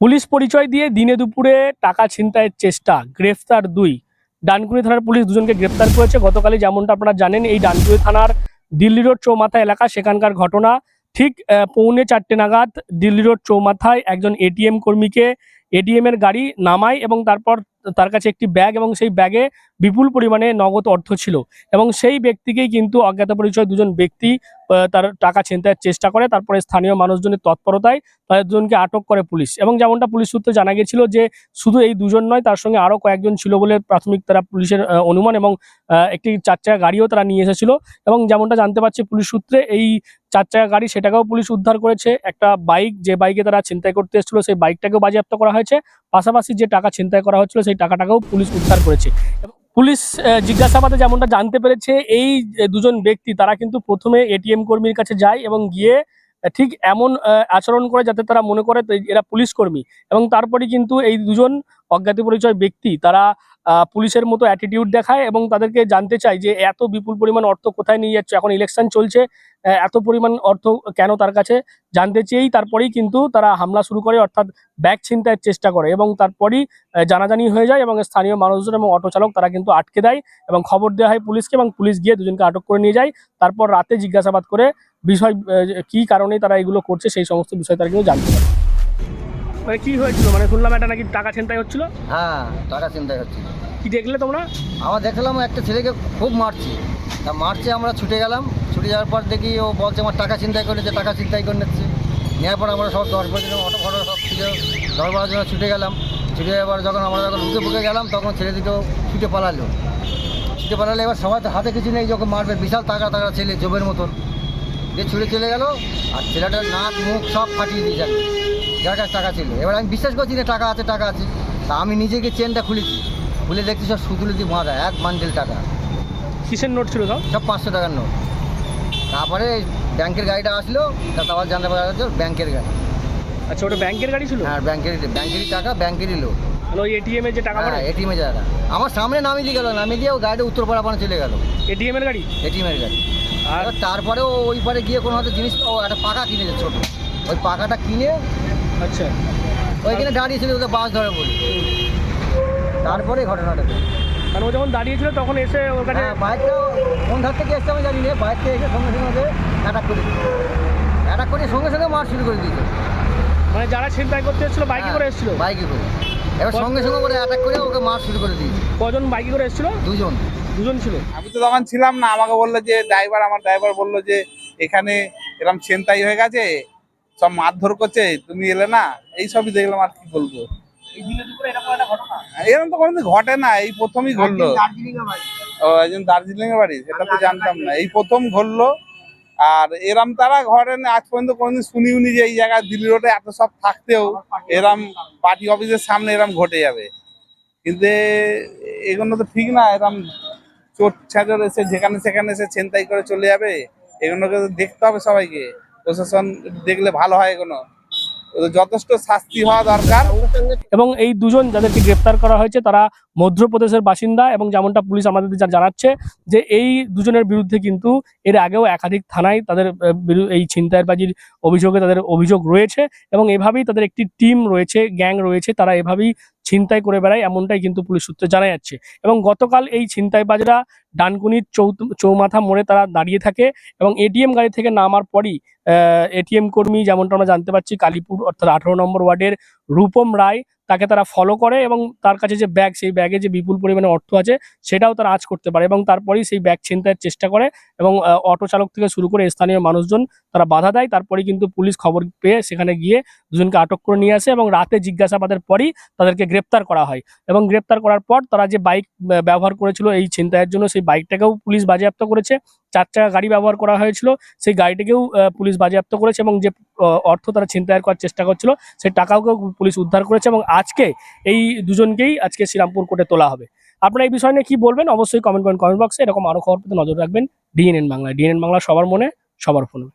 Police পরিচয় দিয়ে দিনে দুপুরে টাকা ছিনতাইয়ের চেষ্টা, গ্রেফতার দুই। ডানকুনি থানার পুলিশ দুজনকে গ্রেফতার করেছে। গতকালই যেমনটা আপনারা জানেন, এই ডানকুনি থানার দিল্লি রোড চৌমাথা এলাকা, সেখানকার ঘটনা। ঠিক পৌনে চারটে নাগাদ দিল্লি রোড চৌমাথায় একজন এটিএম কর্মীকে এটিএম এর গাড়ি নামায় এবং তারপর তার কাছে একটি ব্যাগ এবং সেই ব্যাগে বিপুল পরিমাণে নগদ অর্থ ছিল। এবং সেই ব্যক্তিকেই কিন্তু অজ্ঞাত পরিচয় দুজন ব্যক্তি তার টাকা ছিনতাইয়ের চেষ্টা করে, তারপরে স্থানীয় মানুষজনের তৎপরতায় তাদের দুজনকে আটক করে পুলিশ। এবং যেমনটা পুলিশ সূত্রে জানা গেছিল যে শুধু এই দুজন নয়, তার সঙ্গে আরও কয়েকজন ছিল বলে প্রাথমিক তারা পুলিশের অনুমান এবং একটি চার চাকা গাড়িও তারা নিয়ে এসেছিল। এবং যেমনটা জানতে পারছি পুলিশ সূত্রে এই চার চাকা গাড়ি সেটাকেও পুলিশ উদ্ধার করেছে। একটা বাইক, যে বাইকে তারা ছিনতাই করতে এসেছিল সেই বাইকটাকেও বাজেয়াপ্ত করা হয়েছে। পাশাপাশি যে টাকা ছিনতাই করা হচ্ছিল সেই টাকাটাকেও পুলিশ উদ্ধার করেছে। পুলিশ জিজ্ঞাসাবাদে যেমনটা জানতে পেরেছে, এই দুজন ব্যক্তি তারা কিন্তু প্রথমে এটিএম কর্মীর কাছে যায় এবং গিয়ে ঠিক এমন আচরণ করে যাতে তারা মনে করে এরা পুলিশ কর্মী। এবং তারপরে কিন্তু এই দুজন অজ্ঞাত পরিচয় ব্যক্তি তারা পুলিশের মতো অ্যাটিটিউড দেখায় এবং তাদেরকে জানতে চায় যে এত বিপুল পরিমাণ অর্থ কোথায় নিয়ে যাচ্ছে, এখন ইলেকশন চলছে এত পরিমাণ অর্থ কেন তার কাছে জানতে চেয়েই তারপরেই কিন্তু তারা হামলা শুরু করে, অর্থাৎ ব্যাগ ছিনতাইয়ের চেষ্টা করে এবং তারপরই জানাজানি হয়ে যায় এবং স্থানীয় মানুষজন এবং অটো চালক তারা কিন্তু আটকে দেয় এবং খবর দেওয়া হয় পুলিশকে এবং পুলিশ গিয়ে দুজনকে আটক করে নিয়ে যায়, তারপর রাতে জিজ্ঞাসাবাদ করে বিষয় কি কারণে তারা এগুলো করছে সেই সমস্ত বিষয় তারা কিন্তু জানতে পারে। মানে কি হয়েছিল? মানে শুনলাম এটা নাকি টাকা ছিনতাই হচ্ছিল। হ্যাঁ টাকা চিন্তাই হচ্ছে কি দেখলে তোমরা? আমরা দেখলাম একটা ছেলেকে খুব মারছে। তা মারছে আমরা ছুটে গেলাম। ছুটে যাওয়ার পর দেখি ও বলছে আমার টাকা চিন্তাই করে নিচ্ছে টাকা চিন্তাই করে নিচ্ছে। নেওয়ার পর আমরা সব দশ বাজে অটো ফটো সব ছিল। দশ বাজার জন্য ছুটে গেলাম। ছুটে যাওয়ার যখন আমরা যখন ঢুকে বুকে গেলাম তখন ছেলে দুটো ছুটে পালালো। ছুটে পালালে এবার সবাই তো হাতে কিছু নেই যখন মারবে। বিশাল টাকা টাকা ছেলে জবের মতন। দিয়ে ছুটে চলে গেল আর ছেলেটার নাক মুখ সব ফাটিয়ে দিয়ে যাবে। যার কাছে টাকা ছিল। এবার আমি বিশ্বাস করছি না টাকা আছে টাকা আছে। তা আমি নিজেকে চেনটা খুলেছি। খুলে দেখছি সব সুতুলি দিয়ে এক বান্ডেল টাকা। কিসের নোট ছিল সব সব পাঁচশো টাকার নোট তারপরে ব্যাংকের গাড়িটা আসলো তা তারপর জানতে পারা যাচ্ছে ব্যাংকের গাড়ি। আচ্ছা ওটা ব্যাংকের গাড়ি ছিল? হ্যাঁ ব্যাংকের ব্যাংকেরই টাকা ব্যাংকেরই লোক। ওই এটিএম এর যে টাকা হ্যাঁ পড়ে? এটিএমে টাকা। আমার সামনে নামিয়ে দিয়ে গেল নামিয়ে দিয়ে ও গাড়িটা উত্তরপাড়া পানে চলে গেল। এটিএম এর গাড়ি? এটিএমের গাড়ি। আর? তারপরে ওই পারে গিয়ে কোনো হয়তো জিনিস ও একটা পাকা কিনেছে ছোটো। ওই পাকাটা কিনে আচ্ছা। ওইখানে দাঁড়িয়েছিল ওদের বাস ধরে বলি। তারপরে ঘটনাটা ঘটে। মানে ও যখন দাঁড়িয়েছিল তখন এসে ওর কাছে হ্যাঁ বাইকটা কোন ধার থেকে এসছে আমি জানি না বাইক থেকে এসে সঙ্গে সঙ্গে অ্যাটাক করে অ্যাটাক করে সঙ্গে সঙ্গে মার শুরু করে দিয়েছে। মানে যারা ছিনতাই করতে এসেছিল বাইকে করে এসেছিল? বাইকে করে। এবার সঙ্গে সঙ্গে করে অ্যাটাক করে ওকে মার শুরু করে দিয়েছে। কজন বাইকে করে এসেছিল? দুজন। দুজন ছিল? আমি তো তখন ছিলাম না আমাকে বলল যে ড্রাইভার আমার ড্রাইভার বলল যে এখানে এরকম ছিনতাই হয়ে গেছে সব মারধর করছে, তুমি এলে না, এই সবই দেখলাম আর কি বলব। এরকম তো কোনোদিন ঘটে না, এই প্রথমই ঘটলো। একজন দার্জিলিং এর বাড়ি, সেটা তো জানতাম না। এই প্রথম ঘটলো, আর এরম তারা ঘরে আজ পর্যন্ত কোনোদিন শুনিওনি যে এই জায়গায় দিল্লি রোডে এত সব থাকতেও এরম পার্টি অফিসের সামনে এরম ঘটে যাবে। কিন্তু এগুলো তো ঠিক না, এরম চোট ছাজর এসে যেখানে সেখানে এসে ছিনতাই করে চলে যাবে, এগুলোকে দেখতে হবে সবাইকে। প্রশাসন দেখলে ভালো হয় এগুলো যথেষ্ট শাস্তি হওয়া দরকার। এবং এই দুজন যাদেরকে গ্রেপ্তার করা হয়েছে, তারা মধ্যপ্রদেশের বাসিন্দা এবং যেমনটা পুলিশ আমাদের জানাচ্ছে যে এই দুজনের বিরুদ্ধে কিন্তু এর আগেও একাধিক থানায় তাদের এই ছিনতাইবাজির অভিযোগে তাদের অভিযোগ রয়েছে এবং এভাবেই তাদের একটি টিম রয়েছে, গ্যাং রয়েছে, তারা এভাবেই ছিনতাই করে বেড়ায়, এমনটাই কিন্তু পুলিশ সূত্রে জানা যাচ্ছে। এবং গতকাল এই ছিনতাইবাজরা ডানকুনির চৌ চৌমাথা মোড়ে তারা দাঁড়িয়ে থাকে এবং এটিএম গাড়ি থেকে নামার পরই এটিএম কর্মী যেমনটা আমরা জানতে পারছি, কালীপুর অর্থাৎ আঠারো নম্বর ওয়ার্ডের রূপম রায় তাকে তারা ফলো করে এবং তার কাছে যে ব্যাগ সেই ব্যাগে যে বিপুল পরিমাণে অর্থ আছে, সেটাও তারা আজ করতে পারে এবং তারপরেই সেই ব্যাগ ছিনতাইয়ের চেষ্টা করে এবং অটো চালক থেকে শুরু করে স্থানীয় মানুষজন তারা বাধা দেয়। তারপরে কিন্তু পুলিশ খবর পেয়ে সেখানে গিয়ে দুজনকে আটক করে নিয়ে আসে এবং রাতে জিজ্ঞাসাবাদের পরই তাদেরকে গ্রেপ্তার করা হয়। এবং গ্রেপ্তার করার পর তারা যে বাইক ব্যবহার করেছিল এই ছিনতাইয়ের জন্য, সেই বাইকটাকেও পুলিশ বাজেয়াপ্ত করেছে। চার চাকা গাড়ি ব্যবহার করা হয়েছিল, সেই গাড়িটিকেও পুলিশ বাজেয়াপ্ত করেছে এবং যে অর্থ তারা ছিনতাই করার চেষ্টা করছিল, সেই টাকাওকেও পুলিশ উদ্ধার করেছে এবং আজকে এই দুজনকেই আজকে শ্রীরামপুর কোর্টে তোলা হবে। আপনারা এই বিষয় নিয়ে কি বলবেন? অবশ্যই কমেন্ট করেন কমেন্ট বক্সে এরকম আরও খবর পেতে নজর রাখবেন। ডিএনএন বাংলা ডিএনএন বাংলা সবার মনে, সবার ফোনে।